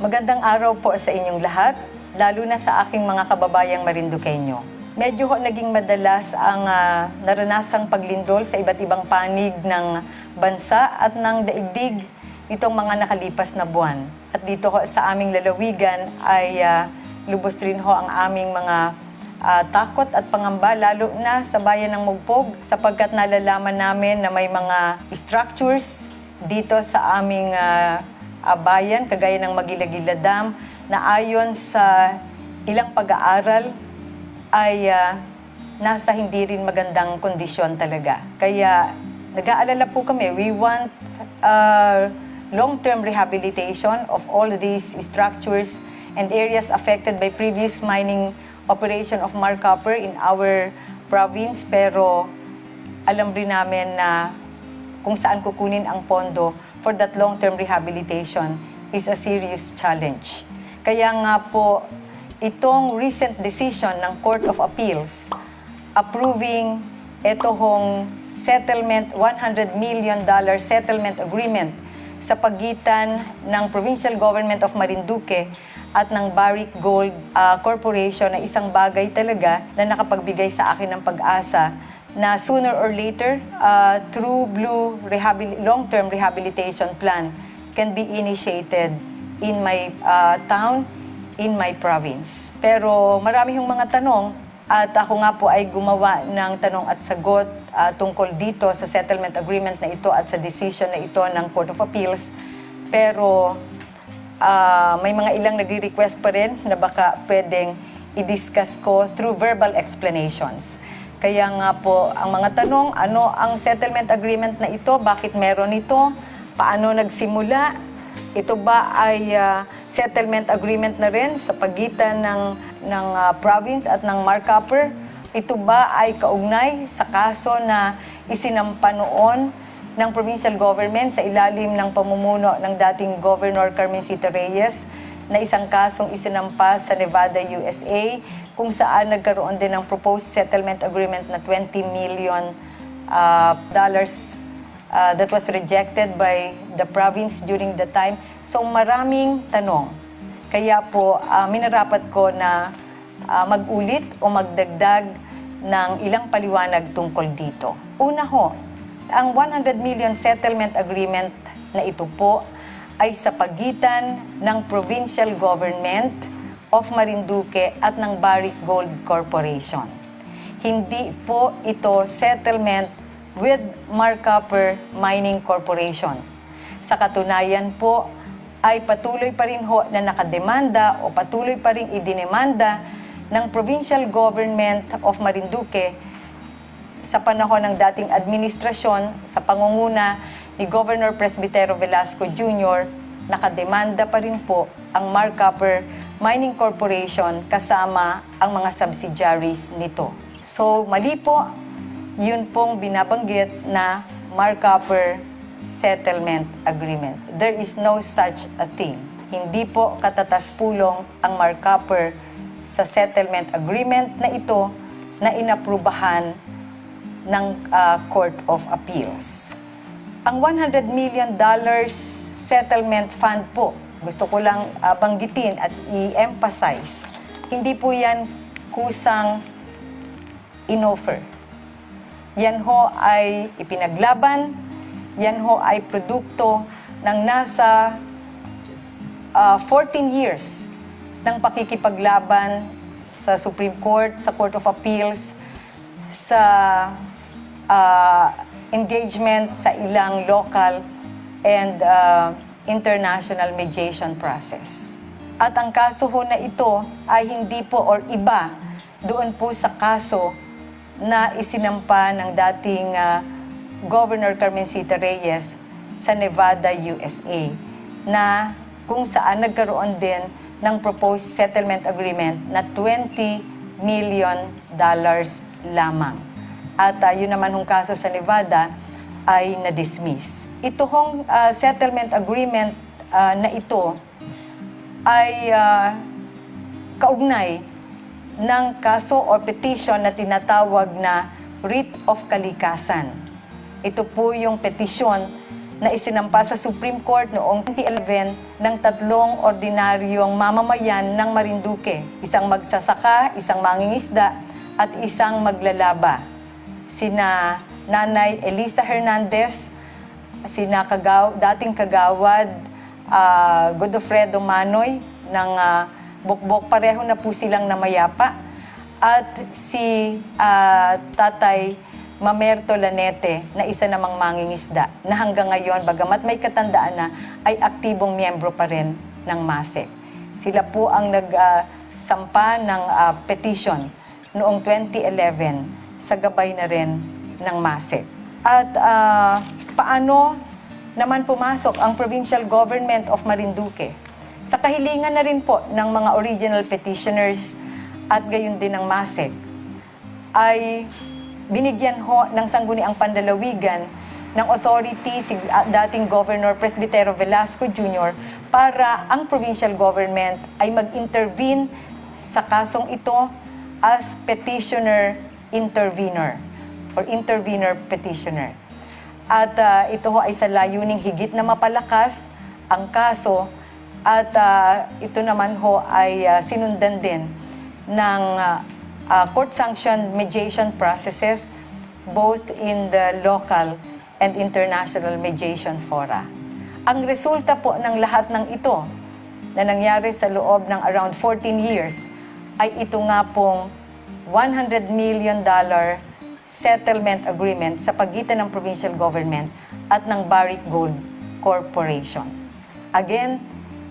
Magandang araw po sa inyong lahat, lalo na sa aking mga kababayang Marinduqueño. Medyo ho naging madalas ang ah, naranasang paglindol sa iba't ibang panig ng bansa at ng daigdig nitong mga nakalipas na buwan. At dito ho sa aming lalawigan ay ah, lubos rin ho ang aming mga ah, takot at pangamba lalo na sa bayan ng Mugpog sapagkat nalalaman namin na may mga structures dito sa aming ah, ah, bayan kagaya ng Magilagila Dam na ayon sa ilang pag-aaral ay ah, nasa hindi rin magandang kondisyon talaga. Kaya nag-aalala po kami, we want uh, long-term rehabilitation of all these structures and areas affected by previous mining operation of Mark Copper in our province. Pero alam rin namin na kung saan kukunin ang pondo for that long-term rehabilitation is a serious challenge. Kaya nga po, itong recent decision ng Court of Appeals approving ito settlement, 100 million dollar settlement agreement sa pagitan ng Provincial Government of Marinduque at ng Barrick Gold ah, Corporation na isang bagay talaga na nakapagbigay sa akin ng pag-asa na sooner or later, uh, True Blue rehabil- long-term rehabilitation plan can be initiated in my uh, town, in my province. Pero marami yung mga tanong at ako nga po ay gumawa ng tanong at sagot uh, tungkol dito sa settlement agreement na ito at sa decision na ito ng Court of Appeals. Pero Ah, may mga ilang nagre-request pa rin na baka pwedeng i-discuss ko through verbal explanations. Kaya nga po, ang mga tanong, ano ang settlement agreement na ito? Bakit meron ito? Paano nagsimula? Ito ba ay ah, settlement agreement na rin sa pagitan ng, ng ah, province at ng Markuper? Ito ba ay kaugnay sa kaso na isinampa noon ng provincial government sa ilalim ng pamumuno ng dating Governor Carmen Sita Reyes na isang kasong isinampa sa Nevada, USA, kung saan nagkaroon din ng proposed settlement agreement na 20 million uh, dollars uh, that was rejected by the province during the time. So maraming tanong. Kaya po, uh, minarapat ko na uh, mag-ulit o magdagdag ng ilang paliwanag tungkol dito. Una ho, ang 100 million settlement agreement na ito po ay sa pagitan ng provincial government of Marinduque at ng Barrick Gold Corporation. Hindi po ito settlement with Markuper Mining Corporation. Sa katunayan po, ay patuloy pa rin ho na nakademanda o patuloy pa rin idinemanda ng provincial government of Marinduque sa panahon ng dating administrasyon sa pangunguna ni Governor Presbitero Velasco Jr., nakademanda pa rin po ang Markuper Mining Corporation kasama ang mga subsidiaries nito. So, mali po, yun pong binabanggit na Markuper Settlement Agreement. There is no such a thing. Hindi po katataspulong ang Markuper sa settlement agreement na ito na inaprubahan ng uh, Court of Appeals. Ang 100 million dollars settlement fund po, gusto ko lang uh, banggitin at i-emphasize, hindi po yan kusang inoffer. Yan ho ay ipinaglaban, yan ho ay produkto ng nasa uh, 14 years ng pakikipaglaban sa Supreme Court, sa Court of Appeals, sa uh, engagement sa ilang local and uh, international mediation process. At ang kaso ho na ito ay hindi po or iba doon po sa kaso na isinampa ng dating uh, Governor Carmencita Reyes sa Nevada, USA na kung saan nagkaroon din ng proposed settlement agreement na 20 million dollars lamang. At uh, yun naman hong kaso sa Nevada ay na-dismiss. Ito hong uh, settlement agreement uh, na ito ay uh, kaugnay ng kaso or petition na tinatawag na writ of kalikasan. Ito po yung petisyon na isinampa sa Supreme Court noong 2011 ng tatlong ordinaryong mamamayan ng Marinduque. Isang magsasaka, isang mangingisda, at isang maglalaba. Sina Nanay Elisa Hernandez, sina Kagaw, dating kagawad ah, Godofredo Manoy ng ah, Bukbok, pareho na po silang namayapa. At si ah, Tatay Mamerto Lanete na isa namang mangingisda na hanggang ngayon, bagamat may katandaan na, ay aktibong miyembro pa rin ng MASEC. Sila po ang nagsampa ng ah, petition noong 2011 sa gabay na rin ng MASEC. At ah, paano naman pumasok ang Provincial Government of Marinduque? Sa kahilingan na rin po ng mga original petitioners at gayon din ng MASEC, ay binigyan ho ng sangguniang pandalawigan ng authority si ah, dating Governor Presbitero Velasco Jr. para ang provincial government ay mag-intervene sa kasong ito as petitioner intervener or intervener petitioner. At ah, ito ho ay sa layuning higit na mapalakas ang kaso at ah, ito naman ho ay ah, sinundan din ng ah, ah, court-sanctioned mediation processes both in the local and international mediation fora. Ang resulta po ng lahat ng ito na nangyari sa loob ng around 14 years ay ito nga pong 100 million dollar settlement agreement sa pagitan ng provincial government at ng Barrick Gold Corporation. Again,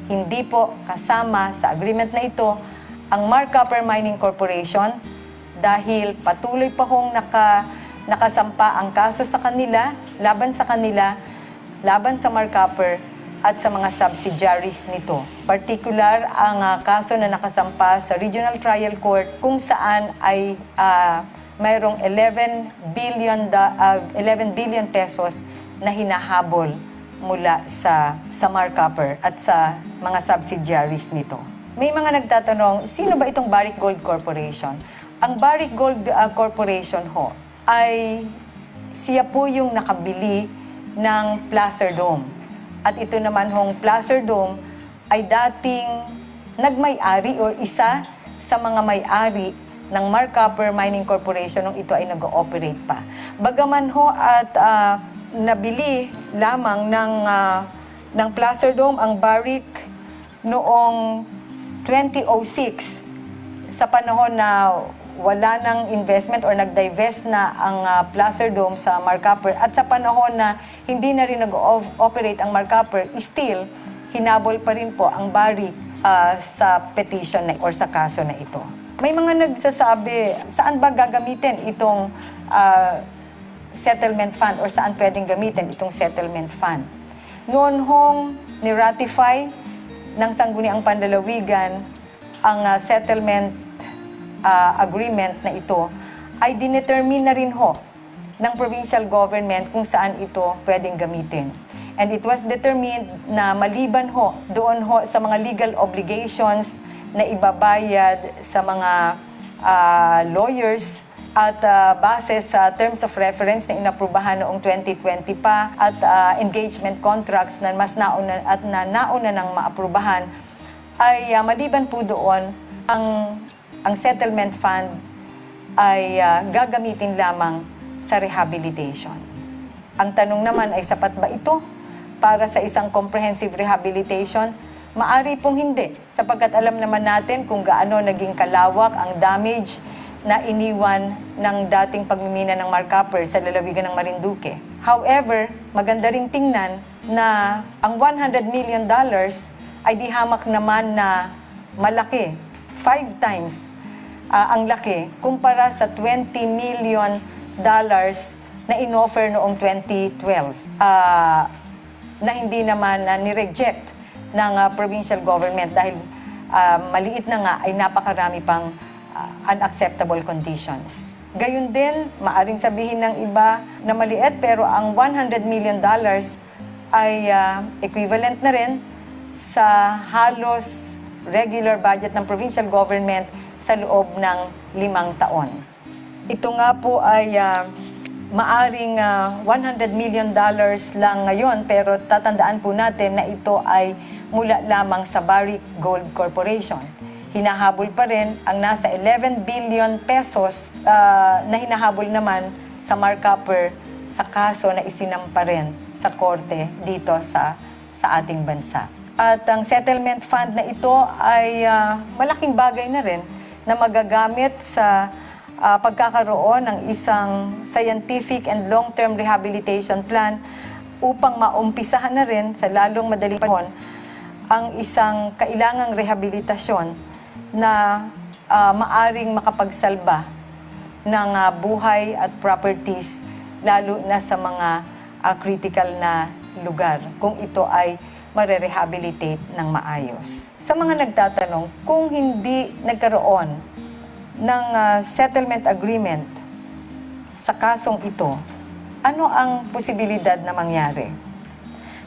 hindi po kasama sa agreement na ito ang Mark Copper Mining Corporation dahil patuloy pa hong naka, nakasampa ang kaso sa kanila, laban sa kanila, laban sa Mark Copper at sa mga subsidiaries nito. Particular ang ah, kaso na nakasampa sa Regional Trial Court kung saan ay ah, mayroong 11 billion da- ah, 11 billion pesos na hinahabol mula sa sa Mark Copper at sa mga subsidiaries nito. May mga nagtatanong, sino ba itong Barrick Gold Corporation? Ang Barrick Gold ah, Corporation ho ay siya po yung nakabili ng Placer Dome. At ito naman hong Placer Dome ay dating nagmay-ari or isa sa mga may-ari ng Mark Copper Mining Corporation nung ito ay nag-ooperate pa. Bagaman ho at ah, nabili lamang ng, ah, ng Placer Dome ang Barrick noong 2006 sa panahon na wala ng investment or nag-divest na ang uh, Placer Dome sa Marcapper at sa panahon na hindi na rin nag-operate ang Marcapper, still, hinabol pa rin po ang Barrick uh, sa petition na, or sa kaso na ito. May mga nagsasabi, saan ba gagamitin itong uh, settlement fund or saan pwedeng gamitin itong settlement fund? Noon hong ni-ratify ng Sangguniang Pandalawigan ang uh, settlement uh, agreement na ito ay dinetermine na rin ho ng provincial government kung saan ito pwedeng gamitin. And it was determined na maliban ho doon ho sa mga legal obligations na ibabayad sa mga ah, lawyers at ah, base sa terms of reference na inaprubahan noong 2020 pa at ah, engagement contracts na mas nauna at na nauna nang maaprubahan ay ah, maliban po doon ang ang settlement fund ay ah, gagamitin lamang sa rehabilitation. Ang tanong naman ay sapat ba ito para sa isang comprehensive rehabilitation? Maari pong hindi, sapagkat alam naman natin kung gaano naging kalawak ang damage na iniwan ng dating pagmimina ng Marcapper sa lalawigan ng Marinduque. However, maganda ring tingnan na ang 100 million dollars ay di hamak naman na malaki, five times ah, ang laki kumpara sa 20 million dollars na inoffer noong 2012 ah, na hindi naman na ni-reject ng ah, provincial government dahil ah, maliit na nga ay napakarami pang ah, unacceptable conditions. Gayun din, maaring sabihin ng iba na maliit pero ang 100 million dollars ay ah, equivalent na rin sa halos regular budget ng provincial government sa loob ng limang taon. Ito nga po ay ah, maaring ah, 100 million dollars lang ngayon pero tatandaan po natin na ito ay mula lamang sa Barrick Gold Corporation. Hinahabol pa rin ang nasa 11 billion pesos ah, na hinahabol naman sa markuper sa kaso na isinampa rin sa korte dito sa sa ating bansa. At ang settlement fund na ito ay ah, malaking bagay na rin na magagamit sa ah, pagkakaroon ng isang scientific and long-term rehabilitation plan upang maumpisahan na rin sa lalong madaling panahon ang isang kailangang rehabilitasyon na ah, maaring makapagsalba ng ah, buhay at properties lalo na sa mga ah, critical na lugar. Kung ito ay marerehabilitate ng maayos. Sa mga nagtatanong, kung hindi nagkaroon ng ah, settlement agreement sa kasong ito, ano ang posibilidad na mangyari?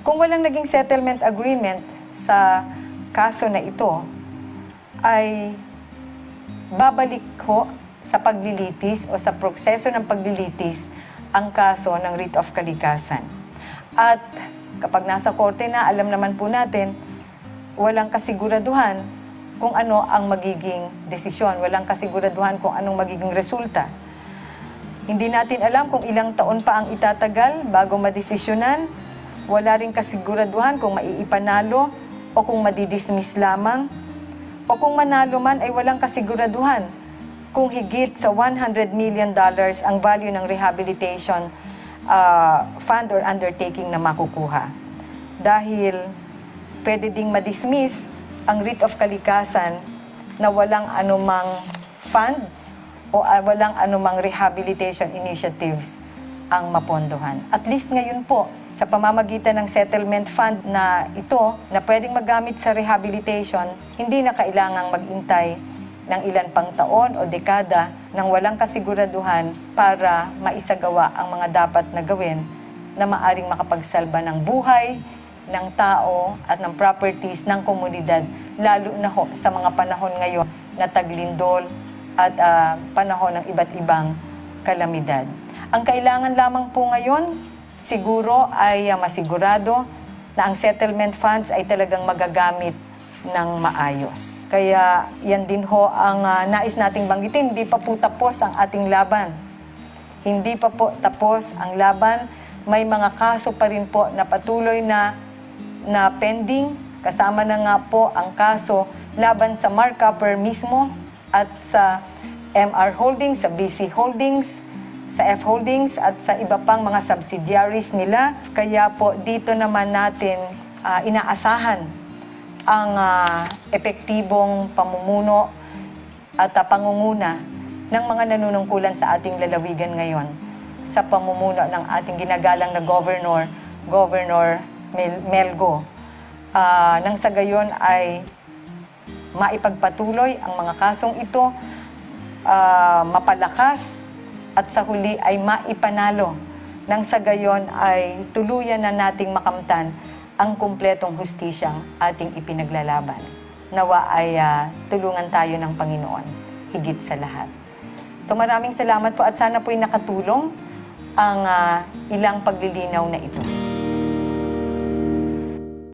Kung walang naging settlement agreement sa kaso na ito, ay babalik ho sa paglilitis o sa proseso ng paglilitis ang kaso ng writ of kalikasan. At kapag nasa korte na, alam naman po natin, walang kasiguraduhan kung ano ang magiging desisyon, walang kasiguraduhan kung anong magiging resulta. Hindi natin alam kung ilang taon pa ang itatagal bago madesisyonan. Wala rin kasiguraduhan kung maiipanalo o kung madidismiss lamang. O kung manalo man ay walang kasiguraduhan kung higit sa 100 million dollars ang value ng rehabilitation uh, fund or undertaking na makukuha. Dahil pwede ding madismiss ang writ of kalikasan na walang anumang fund o ah, walang anumang rehabilitation initiatives ang mapondohan. At least ngayon po, sa pamamagitan ng settlement fund na ito, na pwedeng magamit sa rehabilitation, hindi na kailangang magintay ng ilan pang taon o dekada nang walang kasiguraduhan para maisagawa ang mga dapat na gawin na maaring makapagsalba ng buhay, ng tao at ng properties ng komunidad, lalo na ho sa mga panahon ngayon na taglindol at ah, panahon ng iba't ibang kalamidad. Ang kailangan lamang po ngayon, siguro ay ah, masigurado na ang settlement funds ay talagang magagamit ng maayos. Kaya yan din ho ang ah, nais nating banggitin, hindi pa po tapos ang ating laban. Hindi pa po tapos ang laban. May mga kaso pa rin po na patuloy na, na pending. Kasama na nga po ang kaso laban sa markuper mismo at sa MR Holdings, sa BC Holdings, sa F Holdings at sa iba pang mga subsidiaries nila. Kaya po dito naman natin ah, inaasahan ang ah, epektibong pamumuno at ah, pangunguna ng mga nanunungkulan sa ating lalawigan ngayon sa pamumuno ng ating ginagalang na governor, Governor Mel- Melgo. Ah, nang sa gayon ay maipagpatuloy ang mga kasong ito, ah, mapalakas at sa huli ay maipanalo. Nang sa gayon ay tuluyan na nating makamtan ang kumpletong hustisyang ating ipinaglalaban. Nawa ay ah, tulungan tayo ng Panginoon higit sa lahat. So maraming salamat po at sana po'y nakatulong ang ah, ilang paglilinaw na ito.